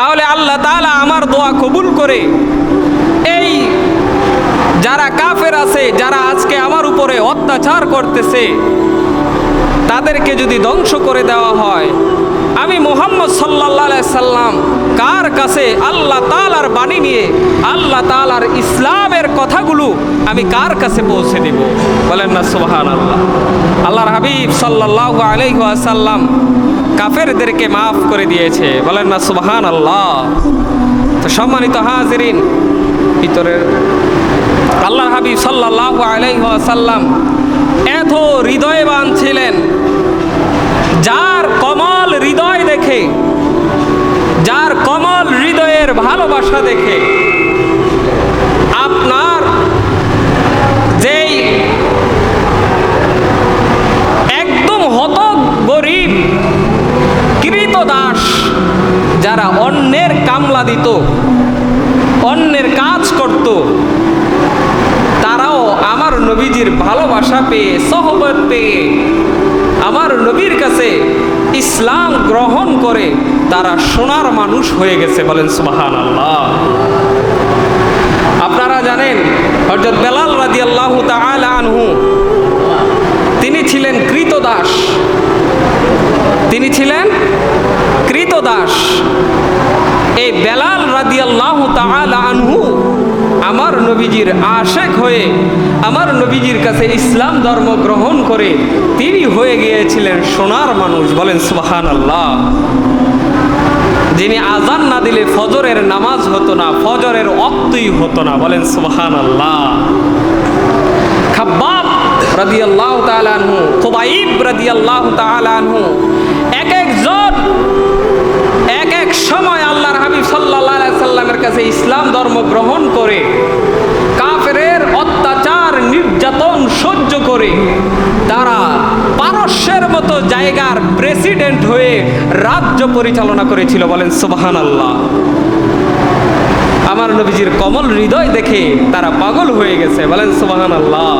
তাহলে আল্লাহ তাআলা আমার দোয়া কবুল করে। এই যারা কাফের আছে, যারা আজকে আমার উপরে অত্যাচার করতেছে, তাদেরকে যদি ধ্বংস করে দেওয়া হয়, আমি মোহাম্মদ সাল্লাহ সাল্লাম কার কাছে আল্লাহ তালার বাণী নিয়ে, আল্লাহ তালার ইসলামের কথাগুলো আমি কার কাছে পৌঁছে দেব? বলেন না সুবাহান আল্লাহ আল্লাহর হাবিব সাল্লাহ আলাইসাল্লাম কাফেরদেরকে মাফ করে দিয়েছে। বলেন না সুবাহান আল্লাহ তো সম্মানিত হাজিরিন, ভিতরের আল্লাহর হাবিব সাল্লাহ আলাইসাল্লাম এত হৃদয়বান ছিলেন, যার কমল হৃদয় দেখে, যার কমল হৃদয়ের ভালোবাসা দেখে অন্যের দিত অন্যের কাজ করত। তারাও আমার নবীজির ভালোবাসা পেয়ে, সহবত পেয়ে আমার নবীর কাছে ইসলাম গ্রহণ করে তারা সোনার মানুষ হয়ে গেছে বলেন সুবাহান আল্লাহ আপনারা জানেন হজরত বেলাল রাজি আল্লাহ আনহু, তিনি ছিলেন কৃতদাস। তিনি ছিলেন কৃতদাস। এই বেলাল রাদি আল্লাহ আনহু আমার নবীজির আশেক হয়ে আমার নবীজির কাছে ইসলাম ধর্ম গ্রহণ করে তিনি হয়ে গিয়েছিলেন সোনার মানুষ। বলেন সুবাহান আল্লাহ যিনি আজান না দিলে ফজরের নামাজ হতো না, ফজরের অক্তই হতো না। বলেন সুবাহান আল্লাহ খাব্বাব রাদিয়াল্লাহু তাআলা আনহু, খুবাইব রাদিয়াল্লাহু তাআলা আনহু সাল্লামের কাছে ইসলাম ধর্ম গ্রহণ করে, কাফেরের অত্যাচার, নির্যাতন সহ্য করে, তারা পারস্যের মতো জায়গার প্রেসিডেন্ট হয়ে রাজ্য পরিচালনা করেছিল বলেন সুবহানাল্লাহ। আমার নবীজির কমল হৃদয় দেখে তারা পাগল হয়ে গেছে বলেন সুবাহান আল্লাহ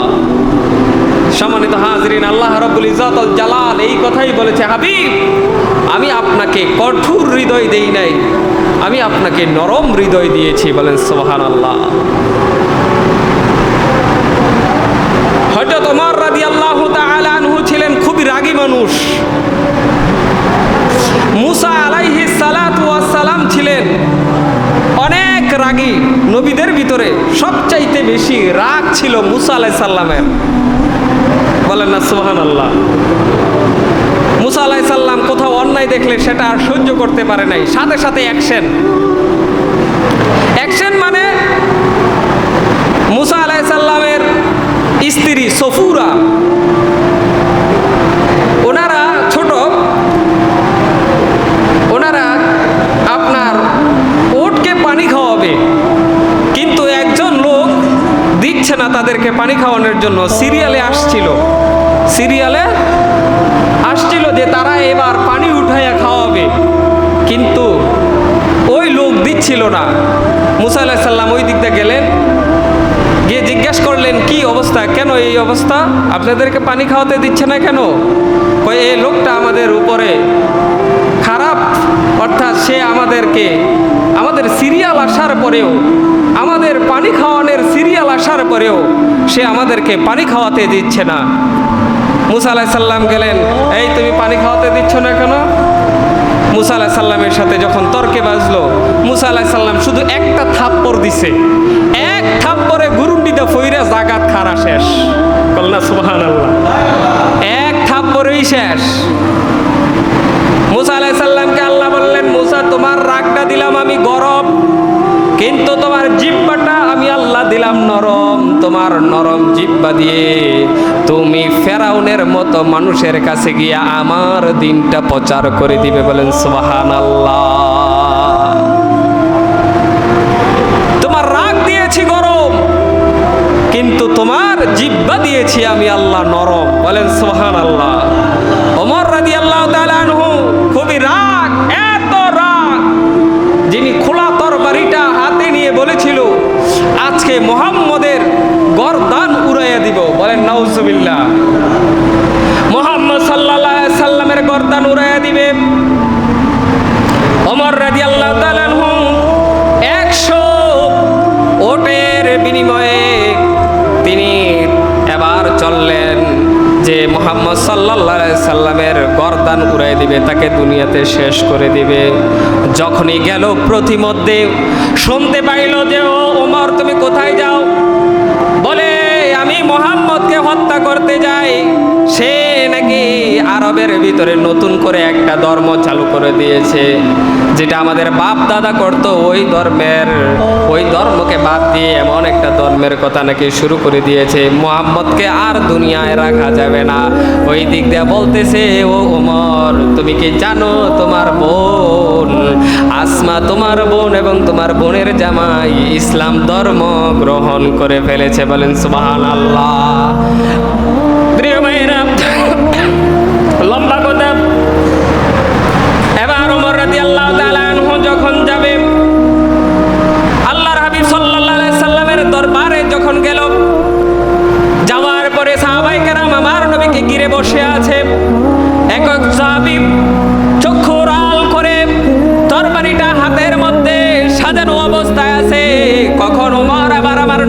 সম্মানিত হাজরিন, আল্লাহ রব্বুল ইজাত জালাল এই কথাই বলেছে, হাবিব, আমি আপনাকে কঠোর হৃদয় দেই নাই। আমি আপনাকে নরম হৃদয় দিয়েছি। বলেন সুবাহান আল্লাহ হজরত ওমর রাদি আল্লাহ আনহু ছিলেন খুবই রাগী মানুষ। মুসা আলাইহি সালাম ছিলেন রাগী নবীদের ভিতরে সবচাইতে বেশি রাগ ছিল মুসা আলাই সাল্লামের বলেন না সোহান আল্লাহ মুসা আলাই সাল্লাম কোথাও অন্যায় দেখলে সেটা আর সহ্য করতে পারে নাই। সাথে সাথে অ্যাকশন অ্যাকশন মানে মুসা আলাই সাল্লামের স্ত্রী সফুরা ওনারা ছোট ওনারা আপনার ওটকে পানি খাওয়াবে কিন্তু একজন লোক দিচ্ছে না তাদেরকে পানি খাওয়ানোর জন্য সিরিয়ালে আসছিল। সিরিয়ালে আসছিল যে তারা এবার পানি উঠাইয়া খাওয়াবে। কিন্তু ওই লোক দিচ্ছিল না। মুসা আলাহ সাল্লাম ওই দিকটা গেলেন। গিয়ে জিজ্ঞেস করলেন, কি অবস্থা? কেন এই অবস্থা? আপনাদেরকে পানি খাওয়াতে দিচ্ছে না কেন? কই এই লোকটা আমাদের উপরে খারাপ। অর্থাৎ সে আমাদেরকে, আমাদের সিরিয়াল আসার পরেও আমাদের পানি খাওয়ানোর সিরিয়াল আসার পরেও সে আমাদেরকে পানি খাওয়াতে দিচ্ছে না। মুসা আলাহ সাল্লাম গেলেন, এই তুমি পানি খাওয়াতে দিচ্ছ না কেন? মুসা আলাহ সাল্লামের সাথে যখন তর্কে বাজলো, মুসা আলাহ সাল্লাম শুধু একটা থাপ্পড় দিছে। এক থাপ্পড়ে গুরুন্ডিতে ফইরা জাগাত খারা শেষ। কল্লা সুবাহান এক থাপ্পড়েই শেষ। মুসা আলাহ সাল্লামকে আল্লাহ বললেন, মুসা, তোমার রাগটা দিলাম আমি গরম। কিন্তু তোমার জিব্বাটা আমি আল্লাহ দিলাম নরম, তোমার নরম জিব্বা দিয়ে। তুমি ফেরাউনের মতো মানুষের কাছে গিয়ে আমার দিনটা প্রচার করে দিবে বলেন সুবাহান আল্লাহ তোমার রাগ দিয়েছি গরম, কিন্তু তোমার জিব্বা দিয়েছি আমি আল্লাহ নরম, বলেন সোহান আল্লাহ বলেন মোহাম্মদ সাল্লাহ সাল্লামের গরদান উড়াইয়া দিবে। ওমর রাজি আল্লাহ একশো ওটের বিনিময়ে তিনি এবার চললেন যে মোহাম্মদ সাল্লাহ সাল্লামের গরদান উড়াই দিবে, তাকে দুনিয়াতে শেষ করে দিবে। যখনই গেল প্রতিমধ্যে, শুনতে পাইল যে, ও ওমর, তুমি কোথায় যাও? মোহাম্মদকে হত্যা করতে যাই সে নাকি আরবের ভিতরে নতুন করে একটা ধর্ম চালু করে দিয়েছে, যেটা আমাদের বাপ দাদা করত ওই ধর্মের, ওই ধর্মকে বাদ দিয়ে এমন একটা ধর্মের কথা নাকি শুরু করে দিয়েছে। মোহাম্মদকে আর দুনিয়ায় রাখা যাবে না। ওই দিক দিয়ে বলতেছে, ও ওমর, তুমি কি জানো তোমার বোন? আসমা তোমার বোন এবং তোমার বোনের জামাই ইসলাম ধর্ম গ্রহণ করে ফেলেছে। বলেন সুবাহান আল্লাহ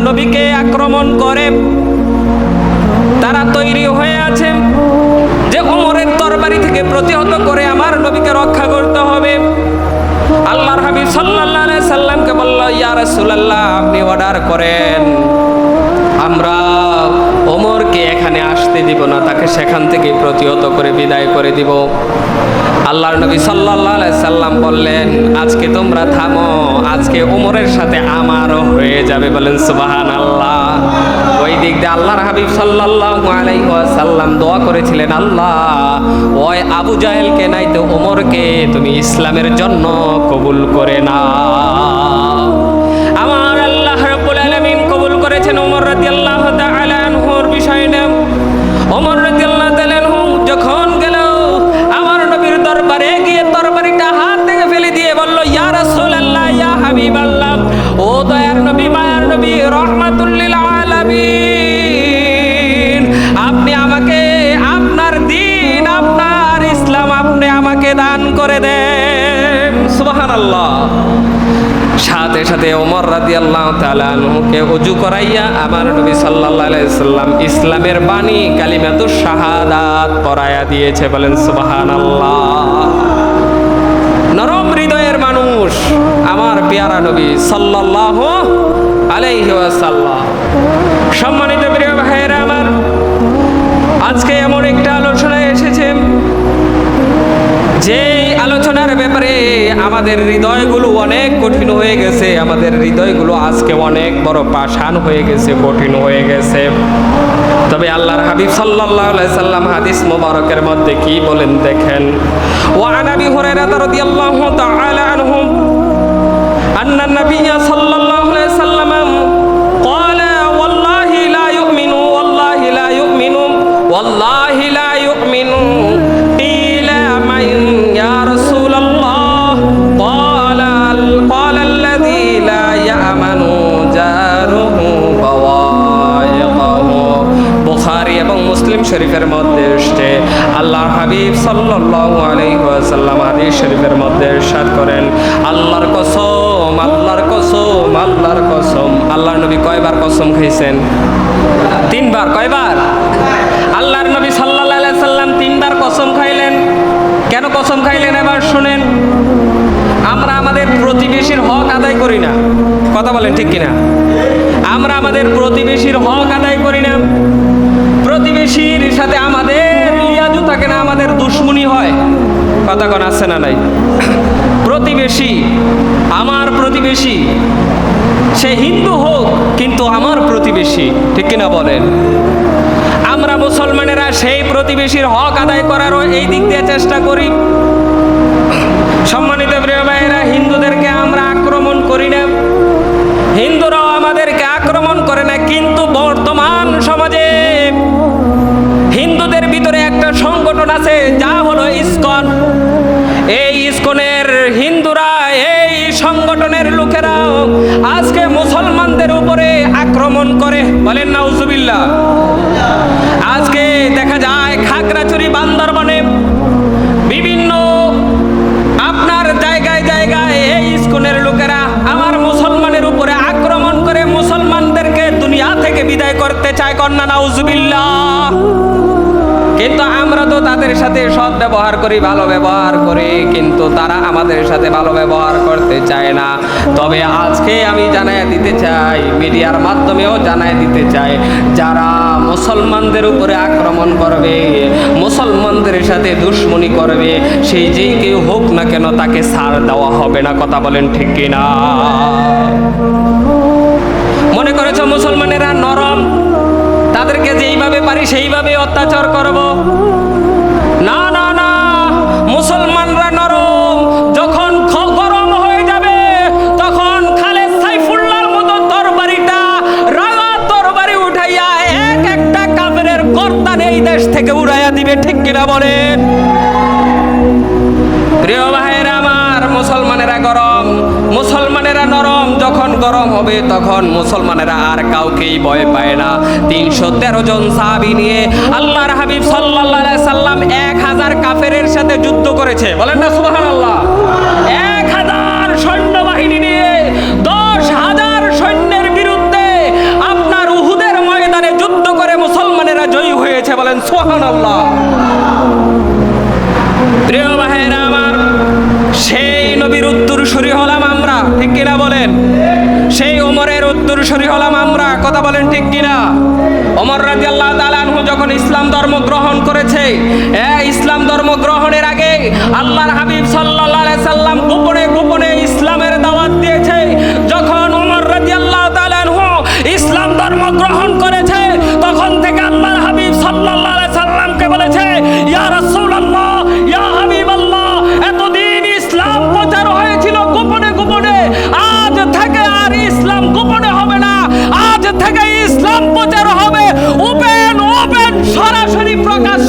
নবীকে আক্রমণ করে। তারা তৈরি হয়ে আছে যে উমরের তরবারি থেকে প্রতিহত করে আমার নবীকে রক্ষা করতে হবে। আল্লাহর হাবিব আলাইহি সাল্লামকে বলল, ইয়া রাসূলুল্লাহ, আপনি অর্ডার করেন। আমরা এখানে আসতে দিব না, তাকে সেখান থেকে প্রতিহত করে বিদায় করে দিব। আল্লাহর নবী আলাইহি সাল্লাম বললেন, আজকে তোমরা থামো, আজকে ওমরের সাথে আমারও হয়ে যাবে। বলেন, সুবহানাল্লাহ। ওই দিক দিয়ে আল্লাহর হাবিব সাল্লাল্লাহু আলাইহি ওয়াসাল্লাম দোয়া করেছিলেন, আল্লাহ, ওই আবু জাহেলকে নাই তো ওমরকে তুমি ইসলামের জন্য কবুল করে না আমার আল্লাহ রাব্বুল আলামিন কবুল করেছেন ওমর রাদিয়াল্লাহু তাআলা সুবহানাল্লাহ। সাথে সাথে ওমর রাদি আল্লাহ তালুকে করাইয়া আমার নবী সাল্লাহ ইসলামের বাণী কালিমাতু শাহাদাত পড়াইয়া দিয়েছে, বলেন সুবাহান আল্লাহ নরম হৃদয়ের মানুষ আমার পেয়ারা নবী সাল্লাল্লাহ আলাইহি ওয়াসাল্লাম। সম্মানিত প্রিয় ভাইয়েরা আমার, আজকে এমন একটা আলোচনার ব্যাপারে আমাদের হৃদয়গুলো অনেক কঠিন হয়ে গেছে। আমাদের হৃদয়গুলো আজকে অনেক বড় পাষাণ হয়ে গেছে, কঠিন হয়ে গেছে। তবে আল্লাহর হাবিব সাল্লাল্লাহু সাল্লাম হাদিস মোবারকের মধ্যে কি বলেন দেখেন? ওয়ান হরে হুরায়রা রাদিয়াল্লাহু তাআলা আনহু, আন্না নাবিয়্যা সাল্লাল্লাহু শরীফের মধ্যে এসছে আল্লাহ হাবিব সাল্লাল্লাহু আলাইহি ওয়াসাল্লাম শরীফের মধ্যে ইরশাদ করেন, আল্লাহর কসম আল্লাহর কসম আল্লাহর কসম। আল্লাহর নবী কয়বার কসম খাইছেন? তিনবার, কয়বার? আল্লাহর নবী সাল্লাল্লাহু সাল্লাম তিনবার কসম খাইলেন। কেন কসম খাইলেন এবার শুনেন? আমরা আমাদের প্রতিবেশীর হক আদায় করি না। কথা বলেন ঠিক কিনা? আমরা আমাদের প্রতিবেশীর হক আদায় করি না। প্রতিবেশীর সাথে আমাদের রিয়াজু থাকে না, আমাদের দুশ্মনী হয়। কথা কোন আছে না নাই? প্রতিবেশী, আমার প্রতিবেশী, সে হিন্দু হোক, কিন্তু আমার প্রতিবেশী, ঠিক কিনা বলেন? আমরা মুসলমানেরা সেই প্রতিবেশীর হক আদায় করারও এই দিক দিয়ে চেষ্টা করি। নাউজুবিল্লাহ। কিন্তু আমরা তো তাদের সাথে সৎ ব্যবহার করি, ভালো ব্যবহার করি, কিন্তু তারা আমাদের সাথে ভালো ব্যবহার করতে চায় না। তবে আজকে আমি জানাই দিতে চাই, মিডিয়ার মাধ্যমেও জানাই দিতে চাই, যারা মুসলমানদের উপরে আক্রমণ করবে, মুসলমানদের সাথে দুশ্মনী করবে, সেই যেই কেউ হোক না কেন তাকে ছাড় দেওয়া হবে না, কথা বলেন ঠিক কিনা? মনে করেছ মুসলমানেরা তাদেরকে যেইভাবে পারি সেইভাবে অত্যাচার করব। না না না, মুসলমানরা নরম। যখন গরম হয়ে যাবে, তখন খালেদ সাইফুল্লাহর মতো তরবারিটা, রাঙা তরবারি উঠাইয়া এক একটা কাফেরের কর্তান এই দেশ থেকে উড়াইয়া দিবে, ঠিক কিনা বলেন? যখন গরম হবে তখন মুসলমানেরা আর কাউকেই ভয় পায় না। তিনশো তেরো জন সাহাবি নিয়ে আল্লাহর হাবিব সাল্লাহ সাল্লাম এক হাজার কাফেরের সাথে যুদ্ধ করেছে। বলেন না সুবাহান আল্লাহ এক হাজার সৈন্যবাহিনী নিয়ে দশ হাজার সৈন্যের বিরুদ্ধে আপনার উহুদের ময়দানে যুদ্ধ করে মুসলমানেরা জয়ী হয়েছে বলেন সোহান আল্লাহ ওমরের হলাম আমরা, কথা বলেন ঠিক কিনা? অমর রাজি আল্লাহ তালানহু যখন ইসলাম ধর্ম গ্রহণ করেছে ইসলাম ধর্ম গ্রহণের আগে আল্লাহর হাবিব সাল্লাহ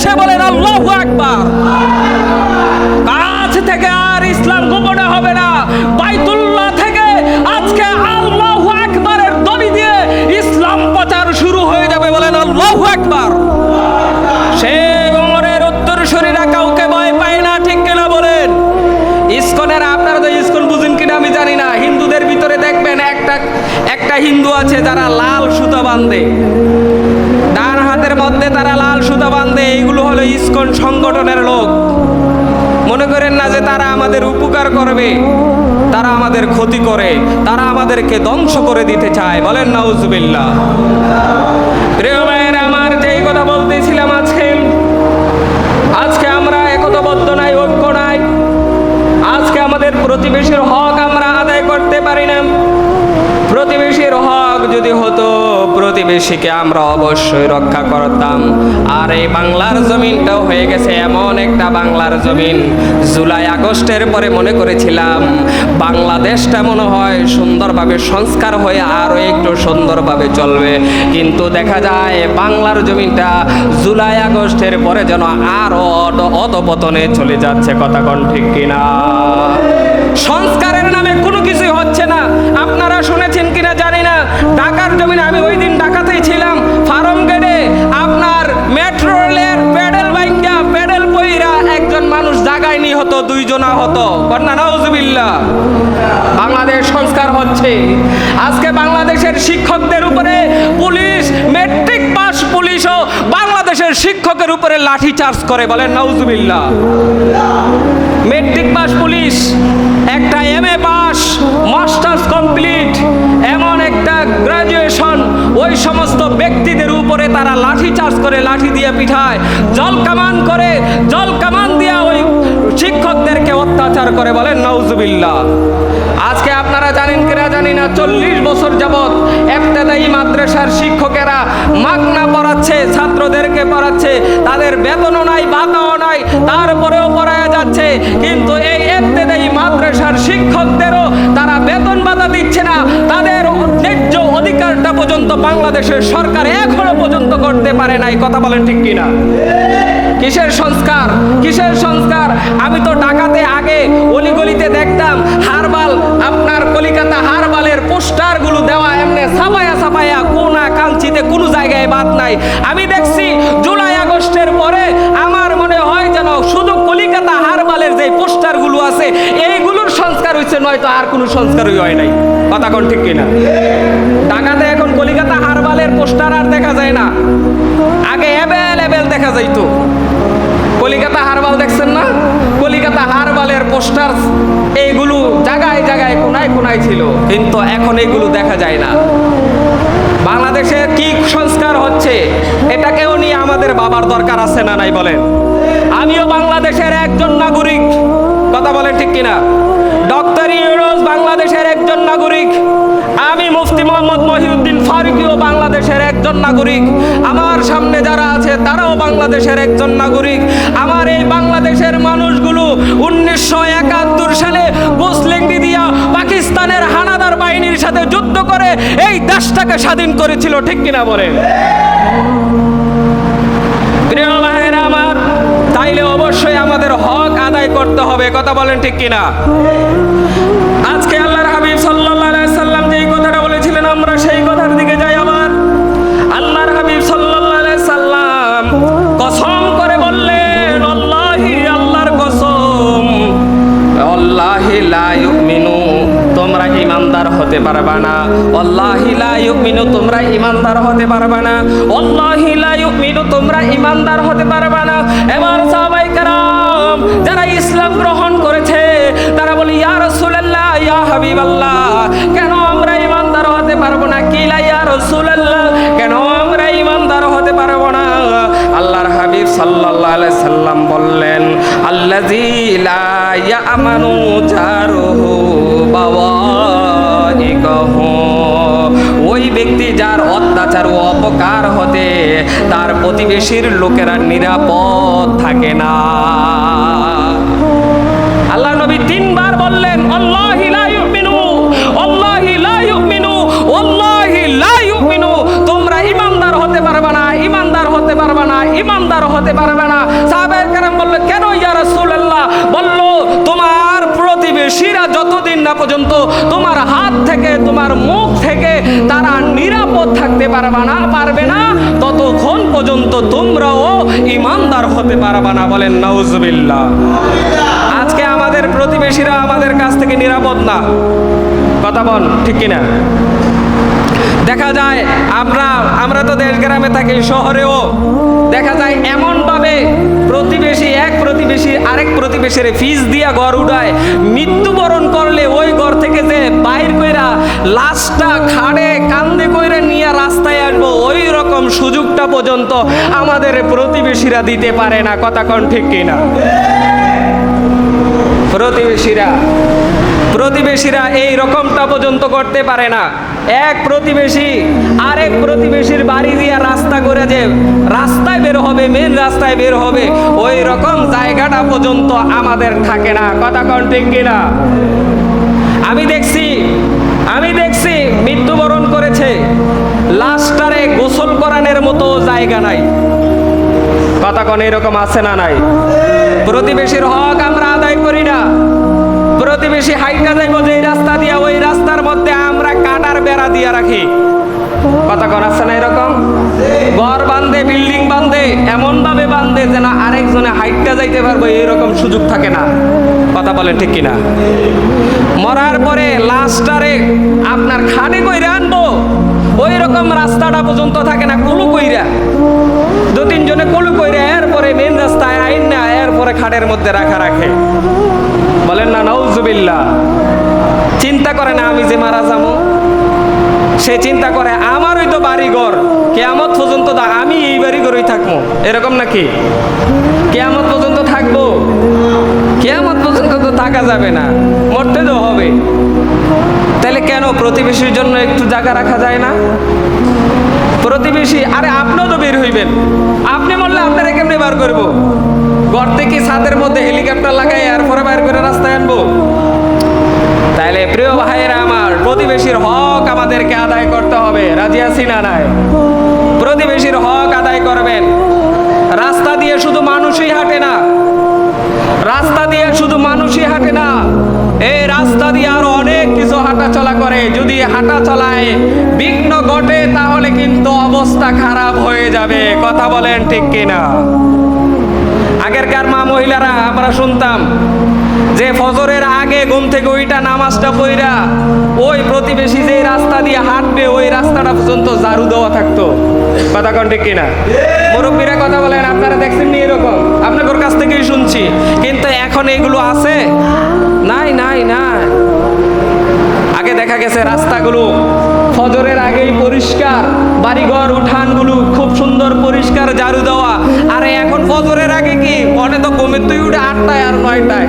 প্রকাশ্যে বলেন, আল্লাহু আকবার। কাছ থেকে আর ইসলাম গোপনে হবে না। বাইতুল্লাহ থেকে আজকে আল্লাহু আকবারের দড়ি দিয়ে ইসলাম প্রচার শুরু হয়ে যাবে বলেন, আল্লাহু আকবার। সে কাউকে ভয় পায় না, ঠিক কিনা বলেন? ইসকনের, আপনারা তো ইসকন বুঝেন কিনা আমি জানি না। হিন্দুদের ভিতরে দেখবেন একটা একটা হিন্দু আছে যারা লাল সুতা বাঁধে। ডান হাতের মধ্যে তারা লাল সুতা বাঁধে ইসকন সংগঠনের লোক। মনে করেন না যে তারা আমাদের উপকার করবে, তারা আমাদের ক্ষতি করে, তারা আমাদেরকে ধ্বংস করে দিতে চায়। বলেন, নাউজুবিল্লাহ। প্রিয় ভাইয়ের, আমার যেই কথা বলতেছিলাম আজকে আজকে আমরা একতাবদ্ধ নাই, ঐক্য নাই। আজকে আমাদের প্রতিবেশীর হক আমরা আদায় করতে পারি না প্রতিবেশীর হক যদি হতো প্রতিবেশীকে আমরা অবশ্যই রক্ষা করতাম। আর এই বাংলার জমিনটাও হয়ে গেছে এমন একটা বাংলার জমিন। জুলাই আগস্টের পরে মনে করেছিলাম, বাংলাদেশটা মনে হয় সুন্দরভাবে সংস্কার হয়ে আরও একটু সুন্দরভাবে চলবে। কিন্তু দেখা যায় বাংলার জমিনটা জুলাই আগস্টের পরে যেন আরও অধপতনে চলে যাচ্ছে। কথা কোন ঠিক কিনা? সংস্কারের দুইজনা হতো কন্যা নাউজুবিল্লাহ। বাংলাদেশ সংস্কার হচ্ছে। আজকে বাংলাদেশের শিক্ষকদের উপরে পুলিশ, মেট্রিক পাস পুলিশও বাংলাদেশের শিক্ষকের উপরে লাঠি চার্জ করে বলেন নাউজুবিল্লাহ। মেট্রিক পাস পুলিশ, একটা M A pass, masters complete, এমন একটা গ্রাজুয়েশন। ওই সমস্ত ব্যক্তিদের উপরে তারা লাঠি চার্জ করে লাঠি দিয়ে পিঠায় জল কামান করে শিক্ষকদেরকে করে বলেন নওজুবিল্লাহ আজকে আপনারা জানেন কিনা জানি না, চল্লিশ বছর যাবৎ একটাদায়ী মাদ্রাসার শিক্ষকেরা মাগনা পড়াচ্ছে, ছাত্রদেরকে পড়াচ্ছে, তাদের বেতনও নাই, ভাতাও নাই, তারপরেও পড়ায়া যাচ্ছে, কিন্তু এই একটাদায়ী মাদ্রাসার শিক্ষকদেরও তারা বেতন ভাতা দিচ্ছে না, তাদের ন্যায্য অধিকারটা পর্যন্ত বাংলাদেশের সরকার এখনও পর্যন্ত করতে পারে নাই। কথা বলেন ঠিক কিনা? কিসের সংস্কার? কিসের সংস্কার? আমি তো ঢাকাতে আগে অলিগলিতে দেখতাম, হারবাল, আপনার কলিকাতা হারবালের পোস্টারগুলো দেওয়া এমনি ছাপায়া ছাপায়া কোনা কাঞ্চিতে কোনো জায়গায় বাদ নাই। আমি দেখছি জুলাই আগস্টের পরে আমার মনে হয় যেন শুধু কলিকাতা হারবালের যে পোস্টারগুলো আছে, এইগুলোর সংস্কার হয়েছে নয়তো আর কোনো সংস্কারই হয় নাই। কথা কোন ঠিক কিনা? ঢাকাতে এখন কলিকাতা হারবালের পোস্টার আর দেখা যায় না। আগে অ্যাভেলেবেল দেখা যাইতো। কলিকাতা হারবাল দেখছেন না? কলিকাতা হারবালের পোস্টার এইগুলো জায়গায় জায়গায় কোনায় কোনায় ছিল, কিন্তু এখন এগুলো দেখা যায় না। বাংলাদেশের কি সংস্কার হচ্ছে, এটাকেও নিয়ে আমাদের বাবার দরকার আছে না নাই বলেন? আমিও বাংলাদেশের একজন নাগরিক। কথা বলেন ঠিক কিনা? ডক্টর ইউরোজ বাংলাদেশের একজন নাগরিক। আমি মুফতি মোহাম্মদ মহিউদ্দিন ফারুকিও বাংলাদেশের একজন নাগরিক। আমার সামনে যারা আছে, তারাও বাংলাদেশের একজন নাগরিক। আমার এই বাংলাদেশের মানুষগুলো উনিশশো একাত্তর সালে মুসলিংটি দিয়া পাকিস্তানের হানাদার বাহিনীর সাথে যুদ্ধ করে এই দেশটাকে স্বাধীন করেছিল, ঠিক কিনা ভাইয়েরা আমার, তাইলে অবশ্যই আমাদের হক আদায় করতে হবে, কথা বলেন ঠিক কিনা? আজকে আল্লাহর হাবিব সাল্লাল্লাহু ইমানদার হতে পারবা না। অল্লাহিলা ইউমিনু, তোমরা ইমানদার হতে পারবা না। অল্লাহিলা ইউমিনু, তোমরা ইমানদার হতে পারবা না। এবার সবাই কারাম যারা ইসলাম গ্রহণ করেছে, তারা বলি, ইয়া রাসূলুল্লাহ, ইয়া হাবিবাল্লাহ, কেন আমরা ইমানদার হতে পারব না? কি লা ইয়া রাসূলুল্লাহ, কেন আমরা ইমানদার হতে পারব না? আল্লাহর হাবিব সাল্লাল্লাহু আলাইহি সাল্লাম বললেন, আল্লাযী লা ইয়ামানু জারুহু বাওয়া। বাওয়াইকাহু ওই ব্যক্তি যার অত্যাচার ও অপকার হতে তার প্রতিবেশীর লোকেরা নিরাপদ থাকে না। আল্লাহ নবী তিনবার বললেন হতে পারবে না, ইমানদার হতে পারবে না। তোমার মুখ থেকে তারা নিরাপদ থাকতে পারবে না পারবে না। ততক্ষণ পর্যন্ত তোমরাও ইমানদার হতে পারবে না বলেন নাউজুবিল্লাহ। আজকে আমাদের প্রতিবেশীরা আমাদের কাছ থেকে নিরাপদ না। কথা বল, ঠিক কিনা? দেখা যায় আমরা আমরা তো দেশ গ্রামে থাকি, শহরেও। দেখা যায় এমনভাবে প্রতিবেশী, এক প্রতিবেশী, আরেক প্রতিবেশীর ফিজ দিয়া ঘর উঠায়। মৃত্যুবরণ করলে ওই ঘর থেকে যে বাইর কইরা লাশটা খাড়ে, কান্দে কইরা নিয়ে রাস্তায় আসব ওই রকম সুযোগটা পর্যন্ত আমাদের প্রতিবেশীরা দিতে পারে না। কথা কন ঠিক কিনা? প্রতিবেশীরা প্রতিবেশীরা এই রকমটা পর্যন্ত করতে পারে না। এক প্রতিবেশী আরেক প্রতিবেশীর বাড়ি দিয়া রাস্তা করে যে রাস্তায় বের হবে মেন রাস্তায় বের হবে, ওই রকম জায়গাটা পর্যন্ত আমাদের থাকে না। কথা কন ঠিক কিনা? আমি দেখছি আমি দেখছি মৃত্যুবরণ করেছে। লাশটারে গোসল করানোর মতো জায়গা নাই। কথা কন এরকম আছে না নাই? প্রতিবেশীর হক আমরা আদায় করি না। প্রতিবেশী হাইটা যাইব যে রাস্তা দিয়া, ওই রাস্তার মধ্যে আমরা কাটার বেড়া দিয়া রাখি। কথা আছে না এরকম? ঘর বান্ধে, বিল্ডিং বান্ধে এমন ভাবে বান্ধে যে না আরেকজনে হাইটটা যাইতে পারব, এরকম সুযোগ থাকে না। কথা বলেন ঠিক কিনা? মরার পরে লাস্টারে আপনার খাটে কইরে আনব। ওই রকম রাস্তাটা পর্যন্ত থাকে না, কুলু কইরা। দু তিনজনে কুলু কইরা এরপরে মেন রাস্তায় আইন না এরপরে খাটের মধ্যে রাখা রাখে। নৌজুবিল্লা চিন্তা করে না আমি যে মারা যাব। সে চিন্তা করে, আমারই তো বাড়িঘর। কেয়ামত পর্যন্ত আমি এই বাড়ি ঘরেই থাকব। এরকম নাকি? কেয়ামত পর্যন্ত থাকব? কেয়ামত পর্যন্ত তো থাকা যাবে না। মরতে তো হবে। তাহলে কেন প্রতিবেশীর জন্য একটু জায়গা রাখা যায় না? প্রতিবেশী, আরে আপনিও তো বের হইবেন। আপনি মরলে আপনারা কেমনে বার করব? ঘর থেকে ছাদের মধ্যে হেলিকপ্টার লাগাই এরপরে বাইর করে রাস্তায় আনব। তাইলে প্রিয় ভাইয়েরা আমার, প্রতিবেশীর হক আমাদেরকে আদায় করতে হবে। রাজি আছি না নাই? প্রতিবেশীর হক আদায় করবেন। রাস্তা দিয়ে শুধু মানুষই হাঁটে না। রাস্তা দিয়ে শুধু মানুষই হাঁটে না। এই রাস্তা দিয়ে আরও অনেক কিছু হাঁটা চলা করে, যদি হাঁটা চলায় বিঘ্ন ঘটে, তাহলে কিন্তু অবস্থা খারাপ হয়ে যাবে। কথা বলেন ঠিক কিনা? আগেরকার মা মহিলারা, আমরা শুনতাম যে ফজরের আগে ঘুম থেকে ওইটা নামাজটা পইরা ওই প্রতিবেশী যে রাস্তা দিয়ে হাঁটবে, ওই রাস্তাটা পর্যন্ত ঝাড়ু দেওয়া থাকতো। কথা কন ঠিক কিনা? মুরব্বীরা কথা বলেন, আপনারা দেখছেন নি এরকম? আপনাদের কাছ থেকেই শুনছি। কিন্তু এখন এগুলো আছে? নাই নাই নাই। আগে দেখা গেছে রাস্তাগুলো। ফজরের আগেই পরিষ্কার, বাড়িঘর, উঠানগুলো খুব সুন্দর পরিষ্কার, ঝাড়ু দেওয়া। আরে এখন ফজরের আগে কি? মনে তো কমে তুই উঠে আটটায় আর নয়টায়।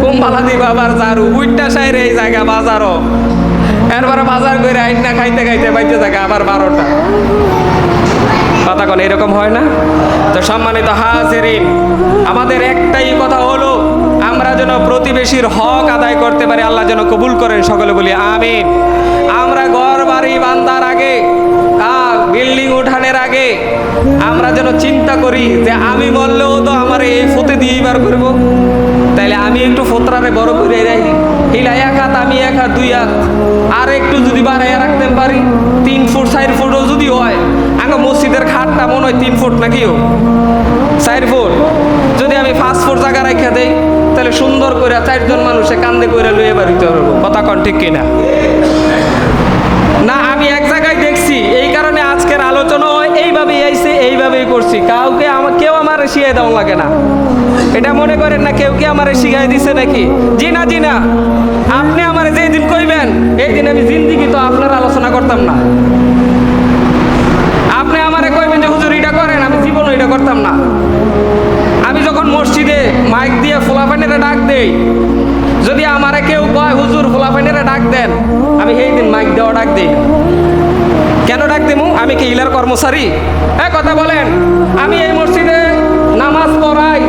কুম্বালা দিবা আবার ঝাড়ু, উইটটা সাইরে এই জায়গা বাজারও। এরপরে বাজার করে আইন না খাইতে খাইতে বাইতে থাকে আবার বারোটা। কথা কোন, এরকম হয় না? তো সম্মানিত হাজিরিন, আমাদের একটাই কথা হলো আমরা যেন প্রতিবেশীর হক আদায় করতে পারি, আল্লাহ যেন কবুল করেন, সকলে বলি আমিন। আমরা ঘর বাড়ি বান্দার আগে বিল্ডিং উঠানের আগে আমরা যেন চিন্তা করি যে আমি বললেও তো আমার এই ফতে দিয়েই বার করব। তাইলে আমি একটু ফোতরারে বড় করে রাখি হিলা এক হাত, আমি এক হাত, দুই হাত। আর একটু যদি বাড়াইয়া রাখতে পারি, তিন ফুট, চার ফুটও যদি হয় আগে মসজিদের খাটটা মনে হয় তিন ফুট নাকিও চার ফুট যদি আমি পাঁচ ফুট জায়গা রেখে দেই তাহলে করে চারজন মানুষে কান্দে করে লইয়ে বাড়িতে পারব কথা কন ঠিক কিনা? না, আমি এক জায়গায় দেখছি, এই কারণে আজকের আলোচনা এইভাবেই আইছে, এইভাবেই করছি। কাউকে আমার কেউ আমার শিখাই দেওয়া লাগে না। এটা মনে করেন না, কেউ কি আমার শিখাই দিছে নাকি? জি না জি না আপনি আমার যেই দিন কইবেন, এই দিন আমি জিন্দিগি তো আপনার আলোচনা করতাম না। আপনি আমারে কইবেন যে, হুজুর, এটা করেন, আমি জীবনও এটা করতাম না। মসজিদে মাইক দিয়ে ফোলাফাইনেরা ডাক দেই। যদি আমারে কেউ কয়, হুজুর ফোলাফাইনেরা ডাক দেন। আমি সেই দিন মাইক দেওয়া ডাক দিই। কেন ডাক দেবো আমি কি ইলার কর্মচারী? হ্যাঁ কথা বলেন, আমি এই মসজিদে নামাজ পড়াই।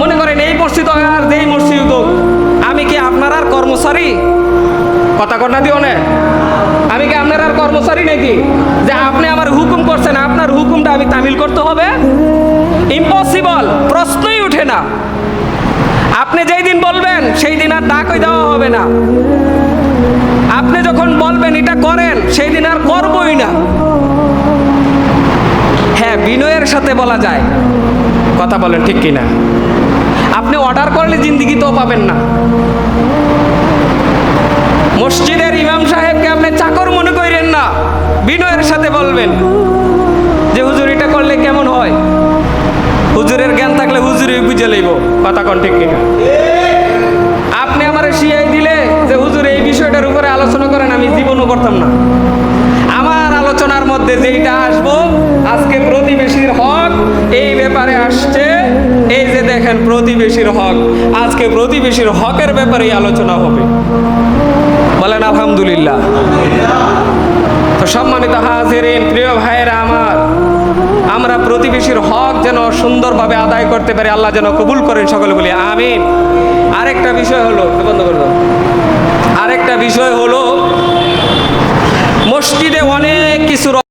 মনে করেন এই মসজিদ আর যেই মসজিদ হোক। আমি কি আপনার আর কর্মচারী? কথা কটা দিও না। আমি কি আপনার আর কর্মচারী নাকি? যে আপনি আমার হুকুম করছেন, আপনার হুকুমটা আমি তামিল করতে হবে? ইম্পসিবল প্রশ্নই উঠে না। আপনি যেই দিন বলবেন, সেই দিন আর ডাকই দেওয়া হবে না। আপনি যখন বলবেন এটা করেন, সেই দিন আর করবই না। হ্যাঁ বিনয়ের সাথে বলা যায়। কথা বলেন ঠিক কিনা। আপনি অর্ডার করলে জিন্দিগি তো পাবেন না। মসজিদের ইমাম সাহেবকে আপনি চাকর মনে করেন না। বিনয়ের সাথে বলবেন। কথা কন ঠিক কিনা। আপনি আমার শিয়াই দিলে যে হুজুর, এই বিষয়টার উপরে আলোচনা করেন, আমি জীবনও করতাম না। আমার আলোচনার মধ্যে যেইটা আসব, আজকে প্রতিবেশীর হক, এই ব্যাপারে আসছে, এই যে দেখেন প্রতিবেশীর হক, আজকে প্রতিবেশীর হকের ব্যাপারেই আলোচনা হবে। বলেন, আলহামদুলিল্লাহ। তো সম্মানিত হাজিরিন, প্রিয় ভাইয়েরা আমার আমরা প্রতিবেশীর হক যেন সুন্দরভাবে আদায় করতে পারি, আল্লাহ যেন কবুল করেন সকলে বলি আমিন। আরেকটা বিষয় হলো বন্ধ করব। আরেকটা বিষয় হলো, মসজিদে অনেক কিছু